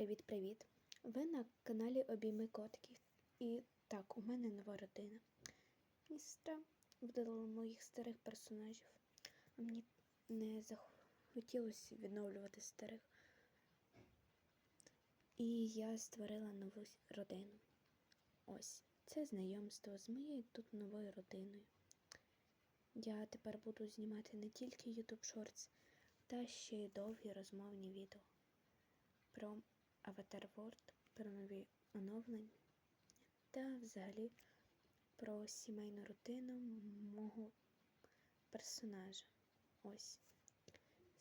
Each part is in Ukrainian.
Привіт-привіт! Ви на каналі Обійми Котків. І так, у мене нова родина. Мій сестра видалила моїх старих персонажів, а мені не захотілося відновлювати старих. І я створила нову родину. Ось, це знайомство з моєю тут новою родиною. Я тепер буду знімати не тільки YouTube Shorts, та ще й довгі розмовні відео про Avatar World, про нові оновлення та взагалі про сімейну рутину мого персонажа. Ось.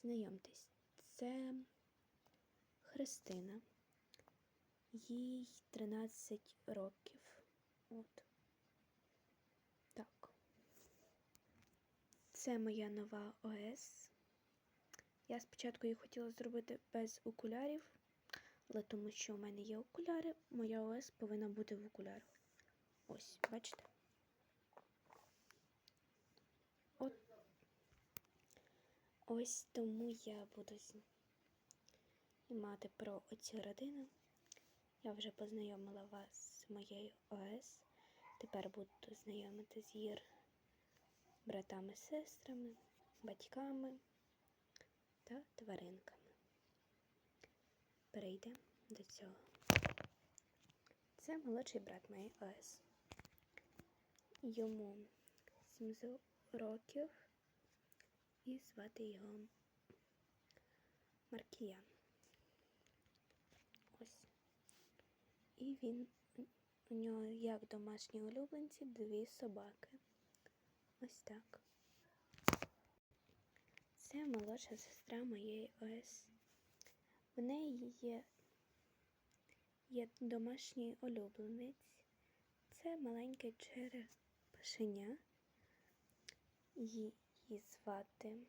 Знайомтесь, це Христина. Їй 13 років. От. Так. Це моя нова ОС. Я спочатку її хотіла зробити без окулярів, але тому що у мене є окуляри, моя ОС повинна бути в окулярах. Ось, бачите? От. Ось тому я буду знімати про оцю родину. Я вже познайомила вас з моєю ОС. Тепер буду знайомити з її братами, сестрами, батьками та тваринками. Перейдемо до цього. Це молодший брат моєї ОС. Йому 7 років і звати його Маркіян. Ось. І він у нього як домашні улюбленці дві собаки. Ось так. Це молодша сестра моєї ОС. В неї є, є домашній улюбленець. Це маленьке черепашеня. Її звати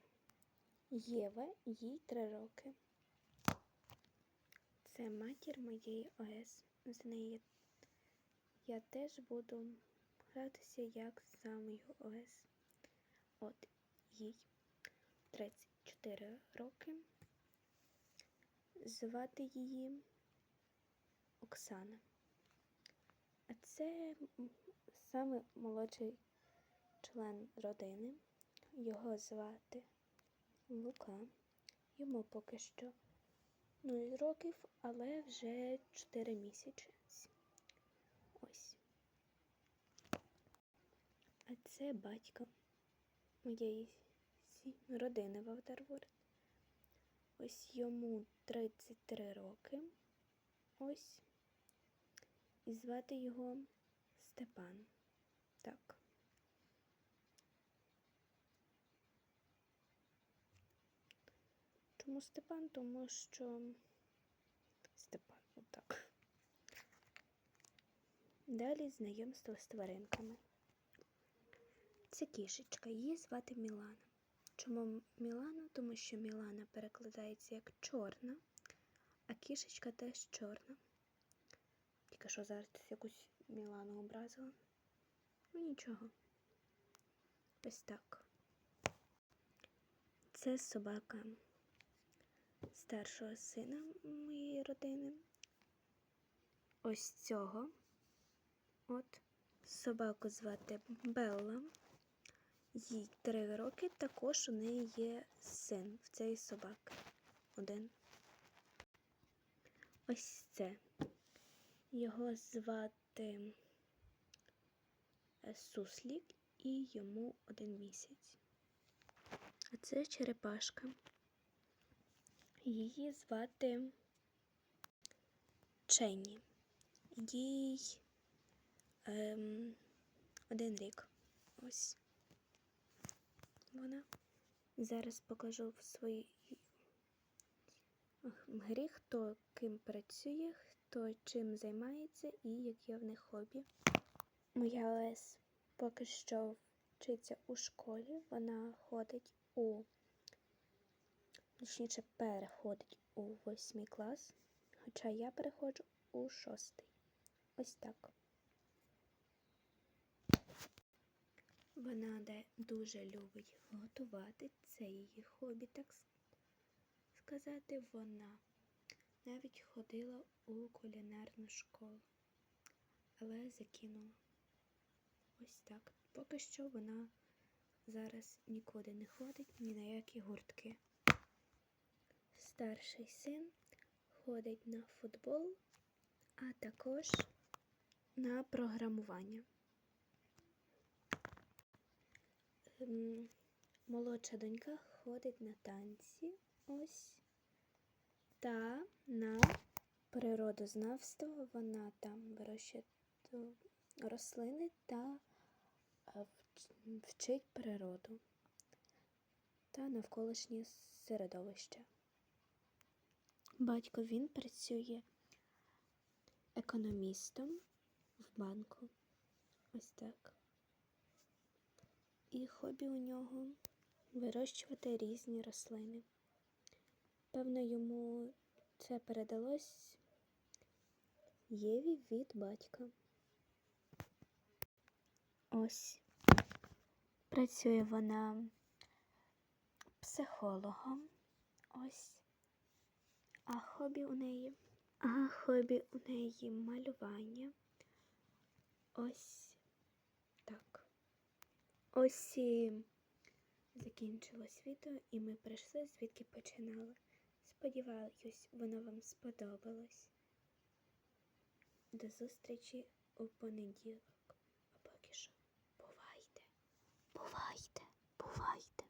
Єва, їй три роки. Це матір моєї ОС. З нею я теж буду гратися як з самою ОС. От їй 34 роки. Звати її Оксана. А це саме молодший член родини. Його звати Лука. Йому поки що 0 років, але вже 4 місяці. Ось. А це батько моєї родини в Авдарворд. Ось йому 33 роки. Ось. І звати його Степан. Так. Чому Степан? Тому що Степан, отак. Далі знайомство з тваринками. Це кішечка, її звати Мілана. Чому Мілана? Тому що Мілана перекладається як чорна, а кішечка теж чорна. Тільки що зараз якусь Мілану образила. Ну нічого. Ось так. Це собака старшого сина моєї родини. Ось цього. От собаку звати Белла. Їй три роки, також у неї є син в цієї собаки. Один. Ось це. Його звати е, Суслік і йому один місяць. А це черепашка. Її звати Ченні. Їй ем, один рік. Ось вона. Зараз покажу в своїй грі, хто ким працює, хто чим займається і які в них хобі. Моя Лес поки що вчиться у школі. Вона ходить у точніше переходить у восьмий клас, хоча я переходжу у шостий. Ось так. Вона дуже любить готувати. Це її хобі, так сказати. Вона навіть ходила у кулінарну школу, але закинула. Ось так. Поки що вона зараз нікуди не ходить, ні на які гуртки. Старший син ходить на футбол, а також на програмування. Ем, Молодша донька ходить на танці ось та на природознавство. Вона там вирощує рослини та е, вчить природу та навколишнє середовище. Батько він працює економістом в банку. Ось так. І хобі у нього вирощувати різні рослини. Певно, йому це передалось Єві від батька. Ось. Працює вона психологом. Ось. А хобі у неї. А хобі у неї малювання. Ось. Ось закінчилось відео, і ми прийшли, звідки починали. Сподіваюсь, воно вам сподобалось. До зустрічі у понеділок. А поки що бувайте, бувайте, бувайте.